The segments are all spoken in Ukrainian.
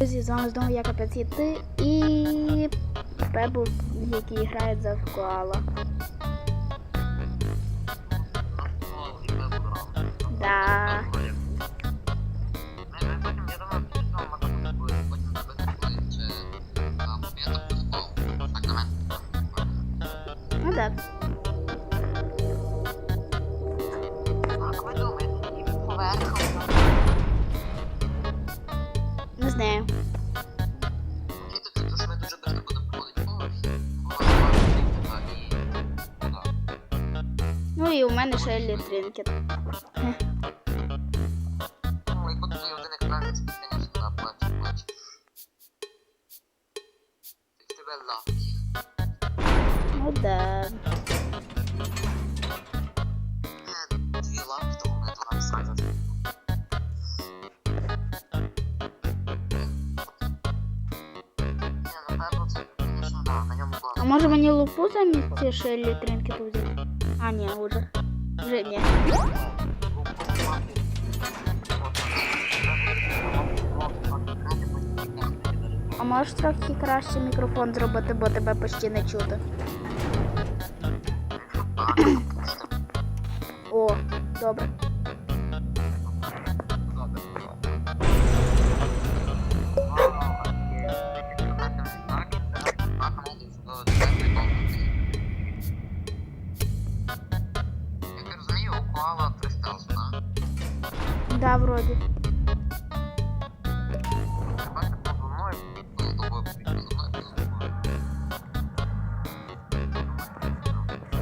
Друзі, з вами знову я Капеціти і Пебл, який грає за коала. Да. Ну да. Ну і у мене ще садять. Ні, ну да, А може мені лупу замість ще літринкету взяти? А, ні, уже. Вже ні. А можеш трохи краще мікрофон зробити, бо тебе почти не чути. О, добре.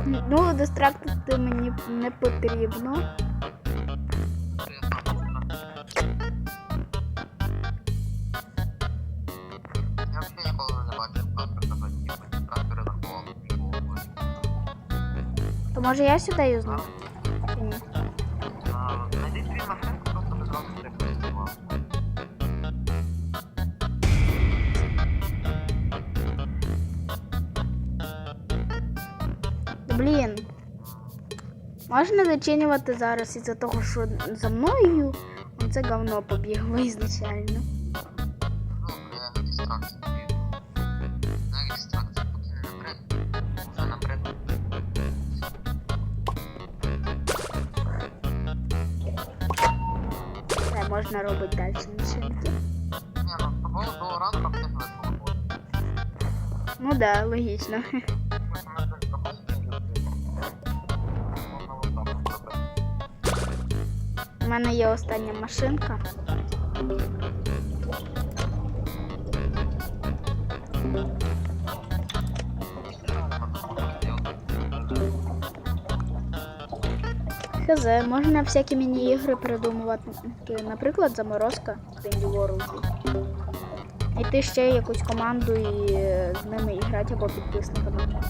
Ну, дистрактити мені не потрібно. То може я сюди юзну? Блін. Можна зачинювати зараз із-за того, що за мною це говно побігло ізначально. Не. Це можна робити далі машинки. Ні, ну поговорити. Ну да, логічно. У мене є остання машинка. Хз, можна всякі міні-ігри придумувати. Наприклад, заморозка Indie World. Найти ще якусь команду і з ними грати або підписниками.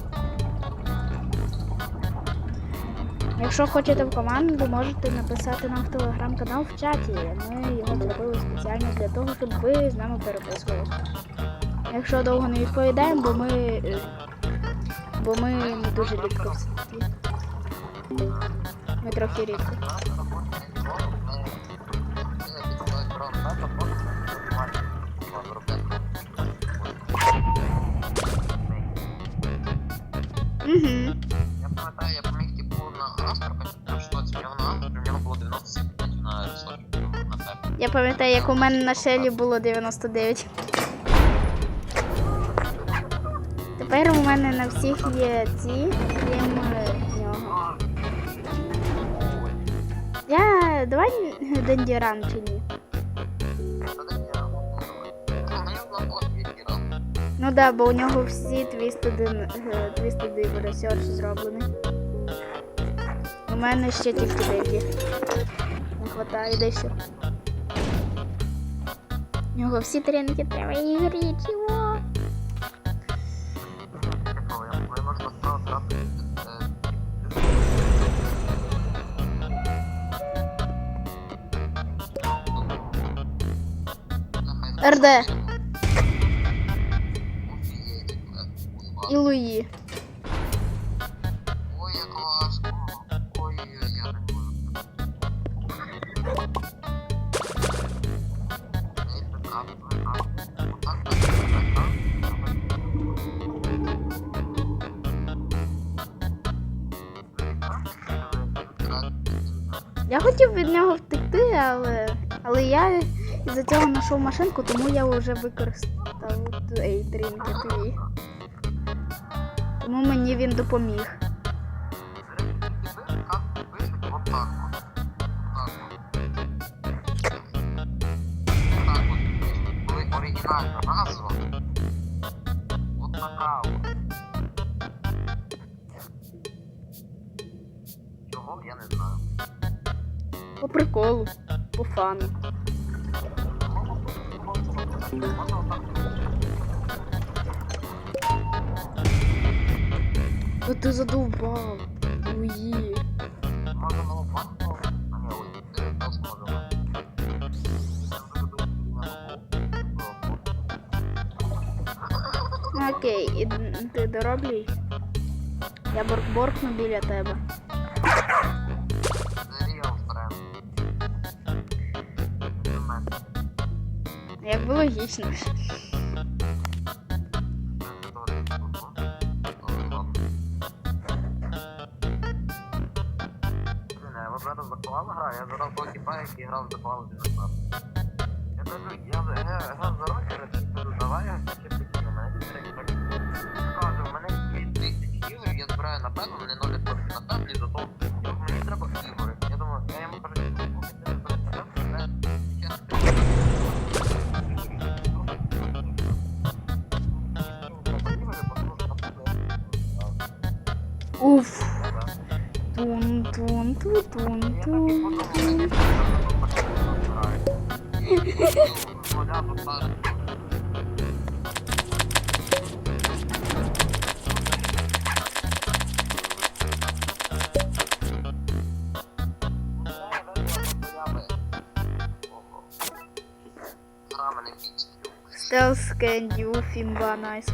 Якщо хочете в команду, можете написати нам в телеграм-канал в чаті. Ми його зробили спеціально для того, щоб ви з нами переписувалися. Якщо довго не відповідаємо, бо ми. е, Бо ми не дуже рідко в сеті. Ми трохи рідко. Угу. Я пам'ятаю, як у мене на шелі було 99. Тепер у мене на всіх є ці, крім е, нього. Я. Давай Дендіран чи ні? Ну да, бо у нього всі твістеди, е, твістеди ресерч зроблені. У мене ще тільки деякі. Не хватає десь. У нього всі треники треба ігри, чого? Я можна справа трапити. РД і Луї. Хотів від нього втекти, але. Але я із-за цього знайшов машинку, тому я вже використав цей трінки. Тому мені він допоміг. Как вышить приколу, по фану. О, ти задовбав. Уї. Окей, і ти дороблюй. Я боркборкну біля тебе. Якби логічно. Ви зараз заховали гра, я зараз того тіпа, який грав заховали динозавр. Я кажу, я за- грав за рокера, кажу, давай я ще покину, мене. Кажу, в мене є 30 ігор, я збираю на пену, мене Уф. Тун тун тун тун тун тун. Стелс кенді, уф, імба, найс.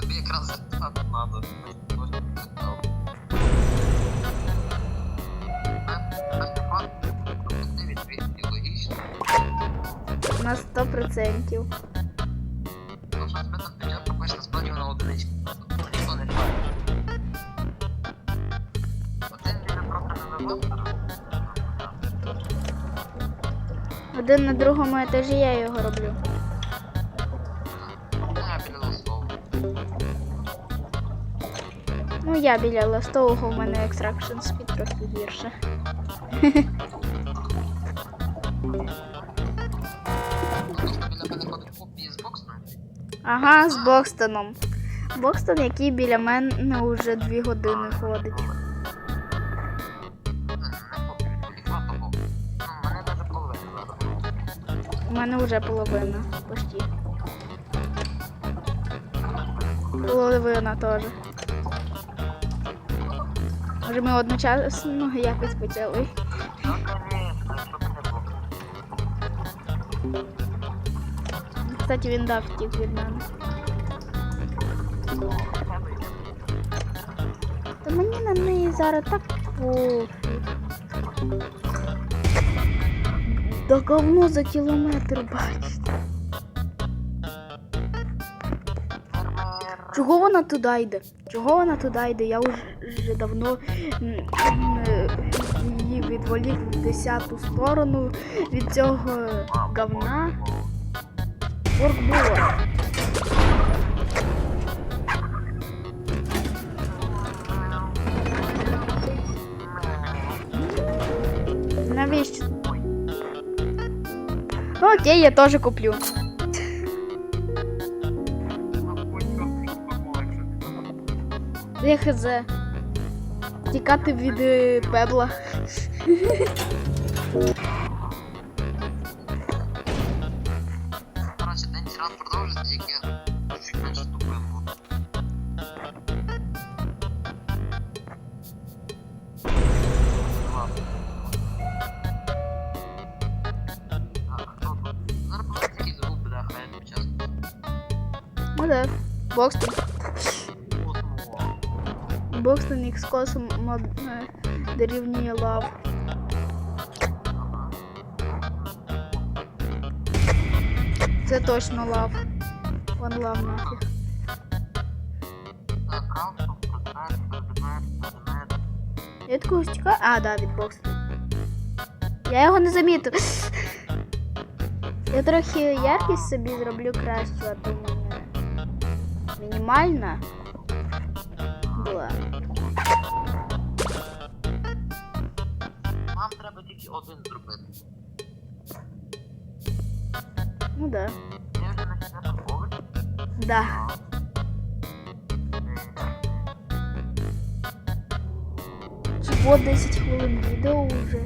Тобі якраз так На 100%. Ну, що тебе так бюджет пропиш насправді на одиничку. Один на другому етажі я його роблю. Я біля листового. Ну, я біля ластового, у мене екстракшн спід трохи гірше. Ага, з Бокстоном. Бокстон, який біля мене вже дві години ходить. У мене вже половина. Почти. Половина теж. Може ми одночасно якось почали. Кстати, він дав втік від мене. Та мені на неї зараз так пофіг. Да говно за кілометр бачите. Чого вона туди йде? Чого вона туди йде? Я вже, давно її відволік в десяту сторону від цього говна. Воркбула. Навіщо? Ну окей, я теж куплю. Я хз. Тікати від е, пебла. Бокстон. Космо. Бокстон X косом е, дорівнює лав. Це точно лав. Вон лав нафіг. Я від когось? А, да, від боксу. Я його не замітив. Я трохи яркість собі зроблю кращу, а то мене мінімальна була. Нам треба тільки один зробити. Ну да. Я вже на четвертому поверсі. Да. Чого 10 хвилин відео вже?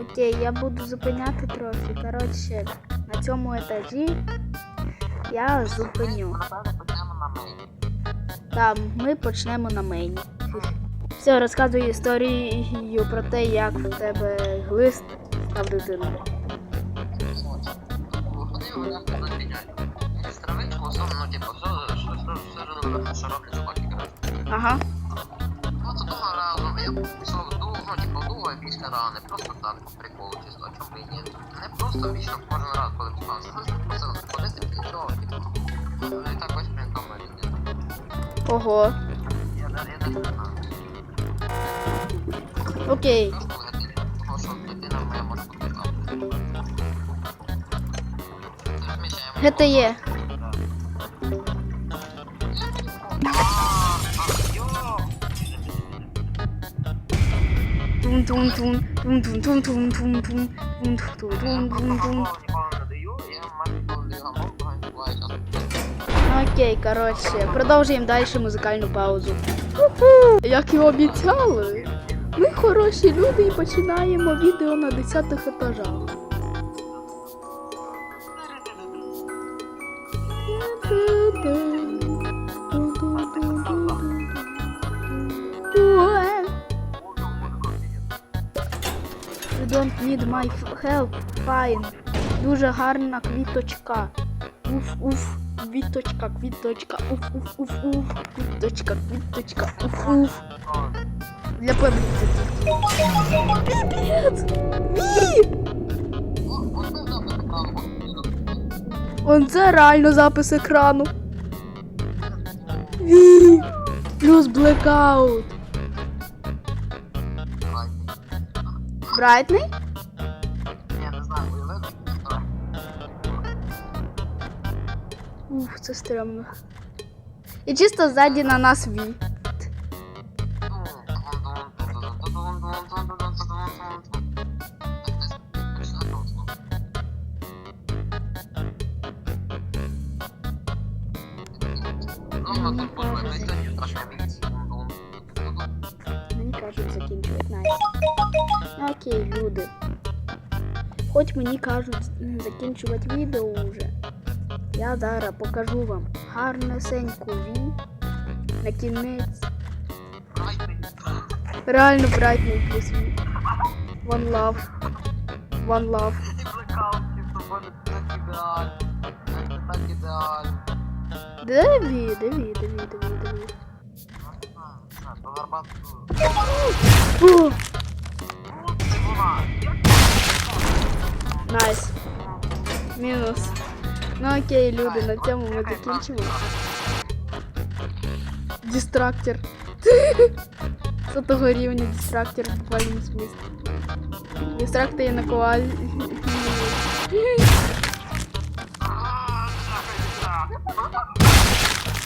Окей, я буду зупиняти трохи. Коротше, на цьому етажі я зупиню. Та ми почнемо на мейні. Все, розказую історію про те, як в тебе глист став людину. Ага. Ну, це того разу і після рани, просто так, по приколу чисто, а чому і ні. Не просто вічно кожен раз, коли пізнався, просто ходити нічого, типу. Ну, і так ось прям там різні. Ого. Я навіть не знаю. Окей. Що ж Окей, коротше, продовжуємо далі музикальну паузу. Уху! Як і обіцяли, ми хороші люди і починаємо відео на 10-х етажах. Need my help. Fine. Дуже гарна квіточка. Уф, уф, квіточка, квіточка, уф, уф, уф, уф, квіточка, квіточка, уф, уф. Для публіки. Піпець! Ві! Он це реально запис екрану. Ві! Плюс блекаут. Брайтний? це стрьомно. І чисто ззаді на нас ві. Мені кажуть закінчувати найс. Ну, Окей, люди. Хоч мені кажуть м, закінчувати відео вже. Я зараз покажу вам гарнесеньку ві на кінець. Реально брайтний плюс ві. One love. One love. Дави, дави, дави, дави, дави. Найс. Минус. Ну окей, люди, на цьому ми закінчимо. Дистрактор. З того рівня дистрактор в буквальному смислі. Дистрактор є на коалі.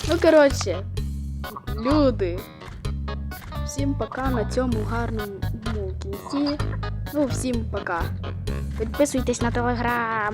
Ну, коротше, люди. Всім пока на цьому гарному кінці. Ну, всім пока. Підписуйтесь на телеграм.